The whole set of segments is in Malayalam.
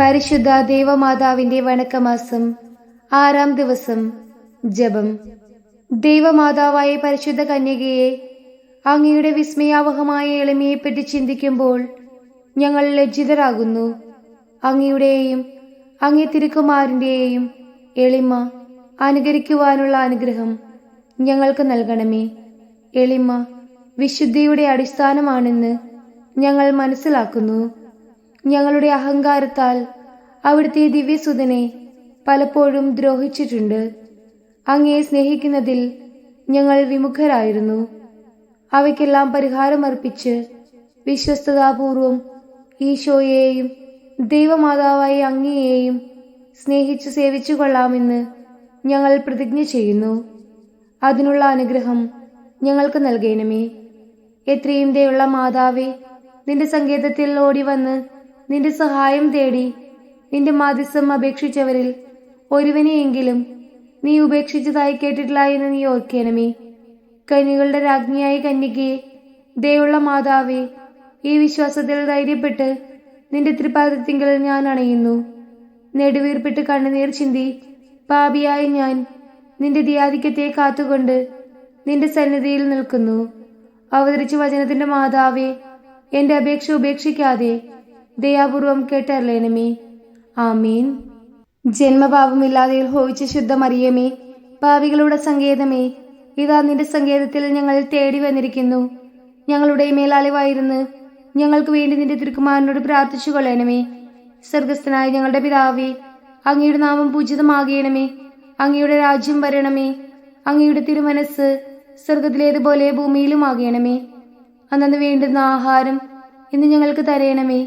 പരിശുദ്ധ ദേവമാതാവിന്റെ വണക്കമാസം ആറാം ദിവസം ജപം. ദൈവമാതാവായ പരിശുദ്ധ കന്യകയെ അങ്ങയുടെ വിസ്മയാവഹമായ എളിമയെപ്പറ്റി ചിന്തിക്കുമ്പോൾ ഞങ്ങൾ ലജ്ജിതരാകുന്നു. അങ്ങയുടെയും അങ്ങേ തിരുക്കുമാരന്റെയും എളിമ അനുകരിക്കുവാനുള്ള അനുഗ്രഹം ഞങ്ങൾക്ക് നൽകണമേ. എളിമ വിശുദ്ധിയുടെ അടിസ്ഥാനമാണെന്ന് ഞങ്ങൾ മനസ്സിലാക്കുന്നു. ഞങ്ങളുടെ അഹങ്കാരത്താൽ അവിടുത്തെ ദിവ്യസുതനെ പലപ്പോഴും ദ്രോഹിച്ചിട്ടുണ്ട്. അങ്ങയെ സ്നേഹിക്കുന്നതിൽ ഞങ്ങൾ വിമുഖരായിരുന്നു. അവയ്ക്കെല്ലാം പരിഹാരമർപ്പിച്ച് വിശ്വസ്തതാപൂർവം ഈശോയെയും ദൈവമാതാവായി അങ്ങയെയും സ്നേഹിച്ച് സേവിച്ചു കൊള്ളാമെന്ന് ഞങ്ങൾ പ്രതിജ്ഞ ചെയ്യുന്നു. അതിനുള്ള അനുഗ്രഹം ഞങ്ങൾക്ക് നൽകേണമേ. എത്രയും ദയുള്ള മാതാവേ നിന്റെ സങ്കേതത്തിൽ ഓടി വന്ന് നിന്റെ സഹായം തേടി നിന്റെ മാധ്യസ്ഥം അപേക്ഷിച്ചവരിൽ ഒരുവനെയെങ്കിലും നീ ഉപേക്ഷിച്ചതായി കേട്ടിട്ടില്ല എന്ന് നീ ഓർക്കണമേ. കന്യകളുടെ രാജ്ഞിയായ കന്യകയെ ദയുള്ള മാതാവേ ഈ വിശ്വാസത്തിൽ ധൈര്യപ്പെട്ട് നിന്റെ ത്രിപാദത്തിങ്കിൽ ഞാൻ അണയുന്നു. നെടുവീർപ്പിട്ട് കണ്ണുനീർ ചിന്തി പാപിയായ ഞാൻ നിന്റെ ധ്യാധിക്യത്തെ കാത്തുകൊണ്ട് നിന്റെ സന്നിധിയിൽ നിൽക്കുന്നു. അവതരിച്ച വചനത്തിന്റെ മാതാവേ എന്റെ അപേക്ഷ ഉപേക്ഷിക്കാതെ ദയാപൂർവം കേട്ടറിയണമേ ആമീൻ. ജന്മപാപമില്ലാതെ ശുദ്ധ ശുദ്ധമറിയമേ. പാവികളുടെ സങ്കേതമേ. ഇതാ നിന്റെ സങ്കേതത്തിൽ ഞങ്ങൾ തേടി വന്നിരിക്കുന്നു. ഞങ്ങളുടെ മേലാളിവായിരുന്ന് ഞങ്ങൾക്ക് വേണ്ടി നിന്റെ തിരുക്കുമാരനോട് പ്രാർത്ഥിച്ചു കൊള്ളണമേ സ്വർഗസ്ഥനായ ഞങ്ങളുടെ പിതാവേ അങ്ങയുടെ നാമം പൂജിതമാകണമേ. അങ്ങയുടെ രാജ്യം വരണമേ. അങ്ങയുടെ തിരുമനസ് സ്വർഗത്തിലേതുപോലെ ഭൂമിയിലും ആകണമേ അന്നു വേണ്ടുന്ന ആഹാരം ഇന്ന് ഞങ്ങൾക്ക് തരയണമേ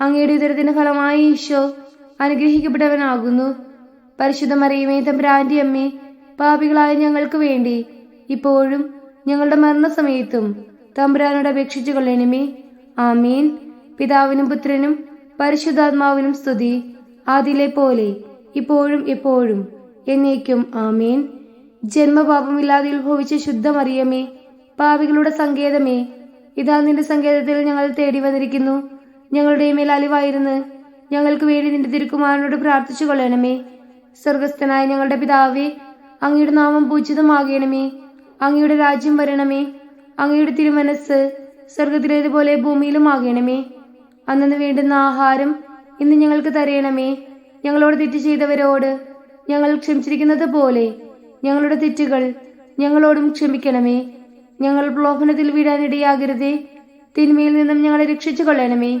അങ്ങയുടെ ഉദരത്തിന്റെ ഫലമായി ഈശോ അനുഗ്രഹിക്കപ്പെട്ടവനാകുന്നു. പരിശുദ്ധ മറിയമേ തമ്പ്രാന്റെ അമ്മേ പാപികളായ ഞങ്ങൾക്ക് വേണ്ടി ഇപ്പോഴും ഞങ്ങളുടെ മരണസമയത്തും തമ്പുരാനോട് അപേക്ഷിച്ചു കൊള്ളണമേ. ആമീൻ. പിതാവിനും പുത്രനും പരിശുദ്ധാത്മാവിനും സ്തുതി. ആദിലെ പോലെ ഇപ്പോഴും എപ്പോഴും എന്നേക്കും ആമീൻ. ജന്മപാപമില്ലാതെ ഉത്ഭവിച്ച ശുദ്ധമറിയമേ പാപികളുടെ സങ്കേതമേ ഇതാ നിന്റെ സങ്കേതത്തിൽ ഞങ്ങൾ തേടി വന്നിരിക്കുന്നു. ഞങ്ങളുടെ മേൽ അലിവായിരുന്ന്. ഞങ്ങൾക്ക് വേണ്ടി നിന്റെ തിരുക്കുമാരനോട് പ്രാർത്ഥിച്ചു കൊള്ളണമേ. സ്വർഗസ്ഥനായ ഞങ്ങളുടെ പിതാവേ അങ്ങയുടെ നാമം പൂജിതമാകണമേ. അങ്ങയുടെ രാജ്യം വരണമേ. അങ്ങയുടെ തിരുമനസ് സ്വർഗത്തിലേതുപോലെ ഭൂമിയിലും ആകണമേ അന്നു വേണ്ടുന്ന ആഹാരം ഇന്ന് ഞങ്ങൾക്ക് തരയണമേ ഞങ്ങളോട് തെറ്റ് ചെയ്തവരോട് ഞങ്ങൾ ക്ഷമിച്ചിരിക്കുന്നത് പോലെ ഞങ്ങളുടെ തെറ്റുകൾ ഞങ്ങളോടും ക്ഷമിക്കണമേ. ഞങ്ങൾ പ്രലോഭനത്തിൽ വീഴാനിടയാകരുതേ. തിന്മയിൽ നിന്നും ഞങ്ങളെ രക്ഷിച്ചു കൊള്ളണമേ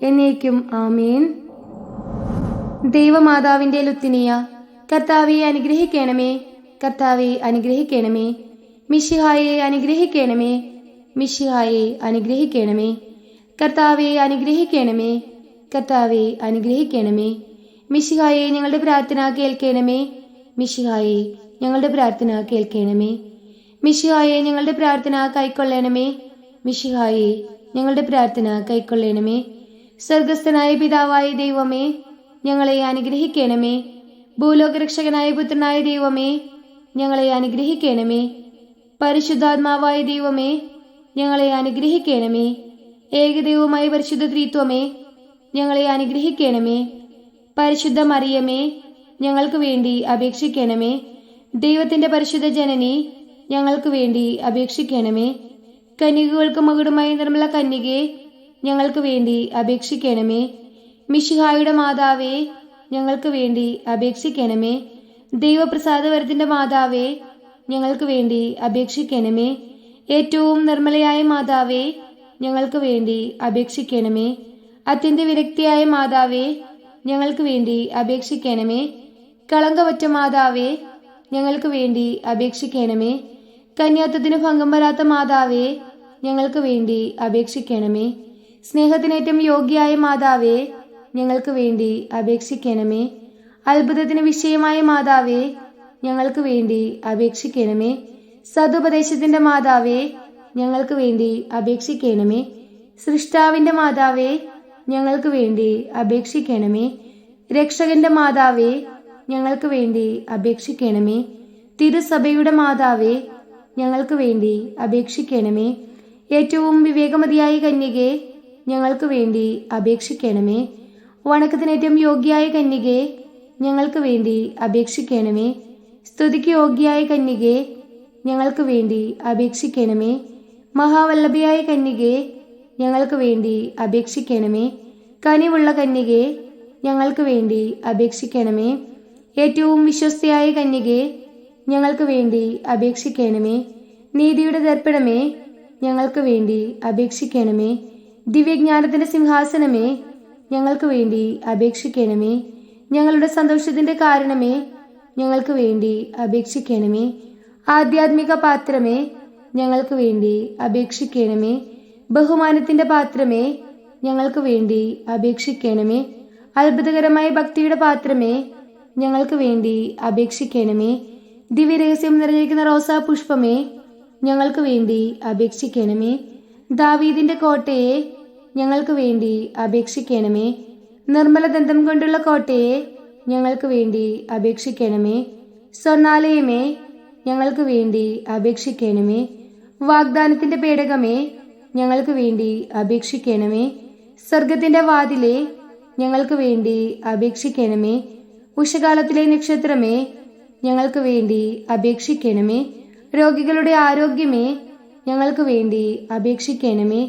എന്നേക്കും ആമീൻ. ദൈവമാതാവിന്റെ ലുത്തിനിയ കർത്താവെ അനുഗ്രഹിക്കണമേ കർത്താവെ അനുഗ്രഹിക്കണമേ മിഷിഹായെ അനുഗ്രഹിക്കണമേ മിഷിഹായെ അനുഗ്രഹിക്കണമേ കർത്താവെ അനുഗ്രഹിക്കണമേ കർത്താവെ അനുഗ്രഹിക്കണമേ മിഷിഹായെ ഞങ്ങളുടെ പ്രാർത്ഥന കേൾക്കണമേ മിഷിഹായെ ഞങ്ങളുടെ പ്രാർത്ഥന കേൾക്കണമേ മിഷിഹായെ ഞങ്ങളുടെ പ്രാർത്ഥന കൈക്കൊള്ളണമേ മിഷിഹായെ ഞങ്ങളുടെ പ്രാർത്ഥന കൈക്കൊള്ളണമേ സ്വർഗസ്ഥനായ പിതാവായ ദൈവമേ ഞങ്ങളെ അനുഗ്രഹിക്കണമേ. ഭൂലോകരക്ഷകനായ പുത്രനായ ദൈവമേ ഞങ്ങളെ അനുഗ്രഹിക്കണമേ. പരിശുദ്ധാത്മാവായ ദൈവമേ ഞങ്ങളെ അനുഗ്രഹിക്കണമേ. ഏകദൈവമായി പരിശുദ്ധ ത്രിത്വമേ ഞങ്ങളെ അനുഗ്രഹിക്കണമേ. പരിശുദ്ധ മറിയമേ ഞങ്ങൾക്ക് വേണ്ടി അപേക്ഷിക്കണമേ. ദൈവത്തിന്റെ പരിശുദ്ധ ജനനി ഞങ്ങൾക്ക് വേണ്ടി അപേക്ഷിക്കണമേ. കന്യകകൾക്ക് മകുടമായ നിർമ്മല കന്യകെ ഞങ്ങൾക്ക് വേണ്ടി അപേക്ഷിക്കണമേ. മിഷിഹായുടെ മാതാവേ ഞങ്ങൾക്ക് വേണ്ടി അപേക്ഷിക്കണമേ. ദൈവപ്രസാദവരത്തിന്റെ മാതാവേ ഞങ്ങൾക്ക് വേണ്ടി അപേക്ഷിക്കണമേ. ഏറ്റവും നിർമ്മലയായ മാതാവേ ഞങ്ങൾക്ക് വേണ്ടി അപേക്ഷിക്കണമേ. അത്യന്ത വിരക്തിയായ മാതാവേ ഞങ്ങൾക്ക് വേണ്ടി അപേക്ഷിക്കണമേ. കളങ്കവറ്റ മാതാവേ ഞങ്ങൾക്ക് വേണ്ടി അപേക്ഷിക്കണമേ. കന്യാത്വത്തിന് ഭംഗം വരാത്ത മാതാവേ ഞങ്ങൾക്ക് വേണ്ടി അപേക്ഷിക്കണമേ. സ്നേഹത്തിനേറ്റം യോഗ്യായ മാതാവേ ഞങ്ങൾക്ക് വേണ്ടി അപേക്ഷിക്കണമേ. അത്ഭുതത്തിന് വിഷയമായ മാതാവേ ഞങ്ങൾക്ക് വേണ്ടി അപേക്ഷിക്കണമേ. സതുപദേശത്തിന്റെ മാതാവേ ഞങ്ങൾക്ക് വേണ്ടി അപേക്ഷിക്കണമേ. സൃഷ്ടാവിന്റെ മാതാവേ ഞങ്ങൾക്ക് വേണ്ടി അപേക്ഷിക്കണമേ. രക്ഷകന്റെ മാതാവേ ഞങ്ങൾക്ക് വേണ്ടി അപേക്ഷിക്കണമേ. തിരുസഭയുടെ മാതാവേ ഞങ്ങൾക്ക് വേണ്ടി അപേക്ഷിക്കണമേ. ഏറ്റവും വിവേകമതിയായ കന്യകെ ഞങ്ങൾക്ക് വേണ്ടി അപേക്ഷിക്കണമേ. വണക്കത്തിന് ഏറ്റവും യോഗ്യയായ കന്യകെ ഞങ്ങൾക്ക് വേണ്ടി അപേക്ഷിക്കണമേ. സ്തുതിക്ക് യോഗ്യയായ കന്യകെ ഞങ്ങൾക്ക് വേണ്ടി അപേക്ഷിക്കണമേ. മഹാവല്ലഭയായ കന്യകെ ഞങ്ങൾക്ക് വേണ്ടി അപേക്ഷിക്കണമേ. കനിവുള്ള കന്യകെ ഞങ്ങൾക്ക് വേണ്ടി അപേക്ഷിക്കണമേ. ഏറ്റവും വിശ്വസ്തയായ കന്യകെ ഞങ്ങൾക്ക് വേണ്ടി അപേക്ഷിക്കണമേ. നീതിയുടെ ദർപ്പണമേ ഞങ്ങൾക്ക് വേണ്ടി അപേക്ഷിക്കണമേ. ദിവ്യജ്ഞാനത്തിന്റെ സിംഹാസനമേ ഞങ്ങൾക്ക് വേണ്ടി അപേക്ഷിക്കണമേ. ഞങ്ങളുടെ സന്തോഷത്തിന്റെ കാരണമേ ഞങ്ങൾക്ക് വേണ്ടി അപേക്ഷിക്കണമേ. ആധ്യാത്മിക പാത്രമേ ഞങ്ങൾക്ക് വേണ്ടി അപേക്ഷിക്കണമേ. ബഹുമാനത്തിന്റെ പാത്രമേ ഞങ്ങൾക്ക് വേണ്ടി അപേക്ഷിക്കണമേ. അത്ഭുതകരമായ ഭക്തിയുടെ പാത്രമേ ഞങ്ങൾക്ക് വേണ്ടി അപേക്ഷിക്കണമേ. ദിവ്യരഹസ്യം നിറഞ്ഞിരിക്കുന്ന റോസാ പുഷ്പമേ ഞങ്ങൾക്ക് വേണ്ടി അപേക്ഷിക്കണമേ. ദാവീദിന്റെ കോട്ടയെ ഞങ്ങൾക്ക് വേണ്ടി അപേക്ഷിക്കണമേ. നിർമ്മലദന്തം കൊണ്ടുള്ള കോട്ടയെ ഞങ്ങൾക്ക് വേണ്ടി അപേക്ഷിക്കണമേ. സ്വർണാലയമേ ഞങ്ങൾക്ക് വേണ്ടി അപേക്ഷിക്കണമേ. വാഗ്ദാനത്തിന്റെ പേടകമേ ഞങ്ങൾക്ക് വേണ്ടി അപേക്ഷിക്കണമേ. സ്വർഗത്തിന്റെ വാതിലേ ഞങ്ങൾക്ക് വേണ്ടി അപേക്ഷിക്കണമേ. ഉഷകാലത്തിലെ നക്ഷത്രമേ ഞങ്ങൾക്ക് വേണ്ടി അപേക്ഷിക്കണമേ. രോഗികളുടെ ആരോഗ്യമേ ഞങ്ങൾക്ക് വേണ്ടി അപേക്ഷിക്കണമേ.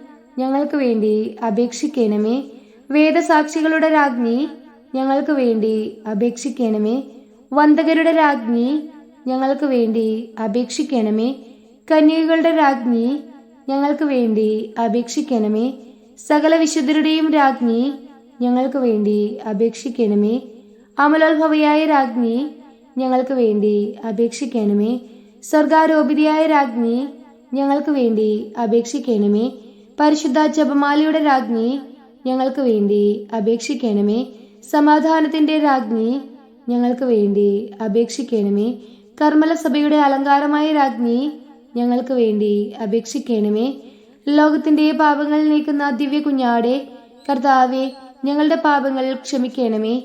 ഞങ്ങൾക്ക് വേണ്ടി അപേക്ഷിക്കണമേ. വേദസാക്ഷികളുടെ രാജ്ഞി ഞങ്ങൾക്ക് വേണ്ടി അപേക്ഷിക്കണമേ. വന്ദകരുടെ രാജ്ഞി ഞങ്ങൾക്ക് വേണ്ടി അപേക്ഷിക്കണമേ. കന്യകകളുടെ രാജ്ഞി ഞങ്ങൾക്ക് വേണ്ടി അപേക്ഷിക്കണമേ. സകല വിശുദ്ധരുടെയും രാജ്ഞി ഞങ്ങൾക്ക് വേണ്ടി അപേക്ഷിക്കണമേ. അമലോത്ഭവയായ രാജ്ഞി ഞങ്ങൾക്ക് വേണ്ടി അപേക്ഷിക്കണമേ. സ്വർഗാരോപിതയായ രാജ്ഞി ഞങ്ങൾക്ക് വേണ്ടി അപേക്ഷിക്കണമേ. പരിശുദ്ധ ജപമാലയുടെ രാജ്ഞി ഞങ്ങൾക്ക് വേണ്ടി അപേക്ഷിക്കണമേ. സമാധാനത്തിന്റെ രാജ്ഞി ഞങ്ങൾക്ക് വേണ്ടി അപേക്ഷിക്കണമേ. കർമ്മല സഭയുടെ അലങ്കാരമായ രാജ്ഞി ഞങ്ങൾക്ക് വേണ്ടി അപേക്ഷിക്കണമേ. ലോകത്തിന്റെ പാപങ്ങൾ നീക്കുന്ന ദിവ്യ കുഞ്ഞാടെ കർത്താവെ ഞങ്ങളുടെ പാപങ്ങൾ ക്ഷമിക്കണമേ.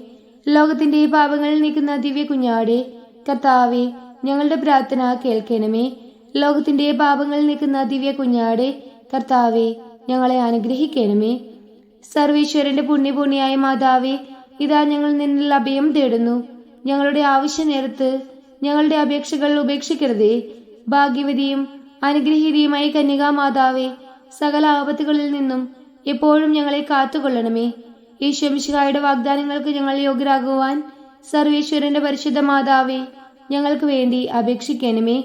ലോകത്തിന്റെ പാപങ്ങൾ നീക്കുന്ന ദിവ്യ കുഞ്ഞാടെ കർത്താവെ ഞങ്ങളുടെ പ്രാർത്ഥന കേൾക്കണമേ. ലോകത്തിന്റെ പാപങ്ങൾ നീക്കുന്ന ദിവ്യ കുഞ്ഞാടെ കർത്താവെ ഞങ്ങളെ അനുഗ്രഹിക്കണമേ. സർവീശ്വരന്റെ പുണ്യപുണ്യായ മാതാവേ ഇതാ ഞങ്ങൾ നിന്നിൽ അഭയം തേടുന്നു. ഞങ്ങളുടെ ആവശ്യ നേരത്ത് ഞങ്ങളുടെ അപേക്ഷകൾ ഉപേക്ഷിക്കരുതേ. ഭാഗ്യവതിയും അനുഗ്രഹീതയുമായ കന്യകാമാതാവേ സകല ആപത്തുകളിൽ നിന്നും എപ്പോഴും ഞങ്ങളെ കാത്തുകൊള്ളണമേ. ഈ ഈശ്വമിശിഹായുടെ വാഗ്ദാനങ്ങൾക്ക് ഞങ്ങൾ യോഗ്യരാകുവാൻ സർവേശ്വരന്റെ പരിശുദ്ധ മാതാവേ ഞങ്ങൾക്ക് വേണ്ടി അപേക്ഷിക്കണമേ.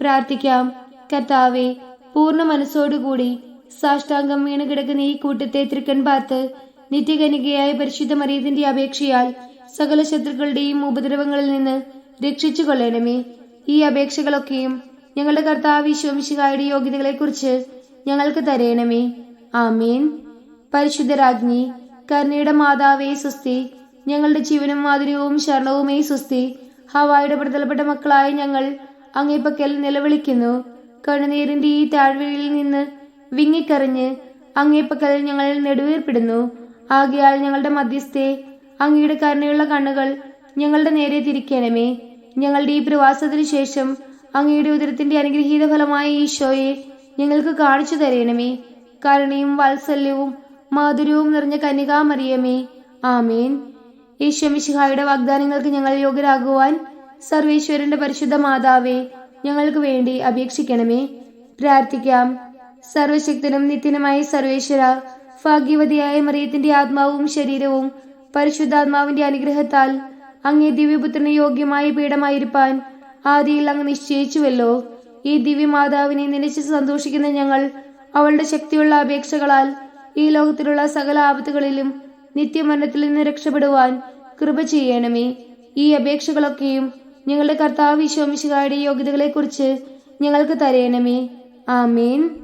പ്രാർത്ഥിക്കാം. കർത്താവെ പൂർണ മനസ്സോടുകൂടി സാഷ്ടാംഗം വീണ് കിടക്കുന്ന ഈ കൂട്ടത്തെ തൃക്കൺ പാത്ത് നിത്യകനികയായ പരിശുദ്ധ മറിയത്തിന്റെ അപേക്ഷയാൽ സകല ശത്രുക്കളുടെയും ഉപദ്രവങ്ങളിൽ നിന്ന് രക്ഷിച്ചു കൊള്ളണമേ. ഈ അപേക്ഷകളൊക്കെയും ഞങ്ങളുടെ കർത്താവ് വിശ്വമിശികായുടെ യോഗ്യതകളെക്കുറിച്ച് ഞങ്ങൾക്ക് തരയണമേ ആമീൻ. പരിശുദ്ധരാജ്ഞി കരുണയുടെ മാതാവേ സുസ്തി ഞങ്ങളുടെ ജീവനും മാധുര്യവും ശരണവുമേ സുസ്തി ഹവായുടെ പ്രതലപ്പെട്ട മക്കളായ ഞങ്ങൾ അങ്ങേപ്പക്കൽ നിലവിളിക്കുന്നു. കണ്ണുനീരിന്റെ ഈ താഴ്വരയിൽ നിന്ന് വിങ്ങിക്കറിഞ്ഞ് അങ്ങേപ്പക്കൽ ഞങ്ങൾ നെടുവീർപ്പിടുന്നു. ആകയാൽ ഞങ്ങളുടെ മധ്യസ്ഥെ അങ്ങയുടെ കരുണയുള്ള കണ്ണുകൾ ഞങ്ങളുടെ നേരെ തിരിക്കണമേ. ഞങ്ങളുടെ ഈ പ്രവാസത്തിനു ശേഷം അങ്ങയുടെ ഉദരത്തിന്റെ അനുഗ്രഹീത ഫലമായ ഈശോയെ ഞങ്ങൾക്ക് കാണിച്ചു തരയണമേ കരുണയും വാത്സല്യവും മാധുര്യവും നിറഞ്ഞ കന്യകാമറിയമേ. ആമേൻ. ഈശ്വമിശിഹായുടെ വാഗ്ദാനങ്ങൾക്ക് ഞങ്ങൾ യോഗ്യരാകുവാൻ സർവേശ്വരന്റെ പരിശുദ്ധ മാതാവേ ഞങ്ങൾക്ക് വേണ്ടി അപേക്ഷിക്കണമേ. പ്രാർത്ഥിക്കാം. സർവശക്തനും നിത്യനുമായ സർവേശ്വര ഭാഗ്യവതിയായ മറിയത്തിന്റെ ആത്മാവും ശരീരവും പരിശുദ്ധാത്മാവിന്റെ അനുഗ്രഹത്താൽ അങ്ങേ ദിവ്യപുത്രന് യോഗ്യമായ പീഠമായിരിക്കാൻ ആദിയിൽ അങ്ങ് നിശ്ചയിച്ചുവല്ലോ. ഈ ദിവ്യമാതാവിനെ നനച്ച് സന്തോഷിക്കുന്ന ഞങ്ങൾ അവളുടെ ശക്തിയുള്ള അപേക്ഷകളാൽ ഈ ലോകത്തിലുള്ള സകല ആപത്തുകളിലും നിത്യമരണത്തിൽ നിന്ന് രക്ഷപ്പെടുവാൻ കൃപ ചെയ്യണമേ. ഈ അപേക്ഷകളൊക്കെയും ഞങ്ങളുടെ കർത്താവ് വിശ്വമിശുകാരുടെ യോഗ്യതകളെക്കുറിച്ച് ഞങ്ങൾക്ക് തരയണമേ ആമേൻ.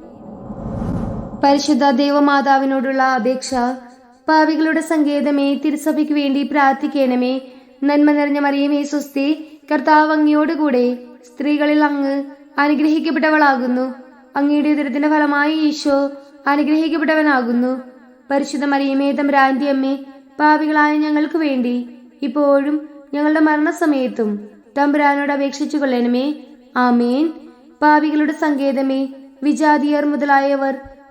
പരിശുദ്ധ ദേവമാതാവിനോടുള്ള അപേക്ഷ. പാവികളുടെ സങ്കേതമേ തിരുസഭയ്ക്ക് വേണ്ടി പ്രാർത്ഥിക്കണമേ. നന്മ നിറഞ്ഞ മറിയമേ സുസ്തി കർത്താവ് അങ്ങയോടുകൂടെ സ്ത്രീകളിൽ അങ്ങ് അനുഗ്രഹിക്കപ്പെട്ടവളാകുന്നു. അങ്ങയുടെ ഉദരത്തിന്റെ ഫലമായി ഈശോ അനുഗ്രഹിക്കപ്പെട്ടവനാകുന്നു. പരിശുദ്ധ മറിയമേ തമ്പ്രാന്തി അമ്മേ പാപികളായ ഞങ്ങൾക്ക് വേണ്ടി ഇപ്പോഴും ഞങ്ങളുടെ മരണസമയത്തും തമ്പുരാനോട് അപേക്ഷിച്ചു കൊള്ളണമേ. ആമേൻ. പാപികളുടെ സങ്കേതമേ വിജാതിയർ മുതലായവർ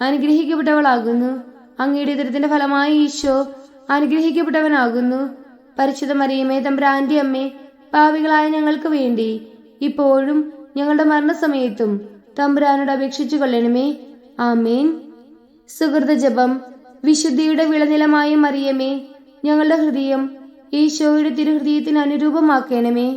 അനുഗ്രഹിക്കപ്പെട്ടവളാകുന്നു. അങ്ങയുടെ ഇതരത്തിന്റെ ഫലമായി ഈശോ അനുഗ്രഹിക്കപ്പെട്ടവനാകുന്നു. പരിശുദ്ധ മറിയമേ തമ്പ്രാന്റെ അമ്മേ പാവികളായ ഞങ്ങൾക്ക് വേണ്ടി ഇപ്പോഴും ഞങ്ങളുടെ മരണസമയത്തും തമ്പുരാനോട് അപേക്ഷിച്ചു കൊള്ളണമേ. ആമേൻ. സുഹൃത ജപം വിശുദ്ധിയുടെ വിളനിലമായ മറിയമേ ഞങ്ങളുടെ ഹൃദയം ഈശോയുടെ തിരുഹൃദയത്തിന് അനുരൂപമാക്കണമേ.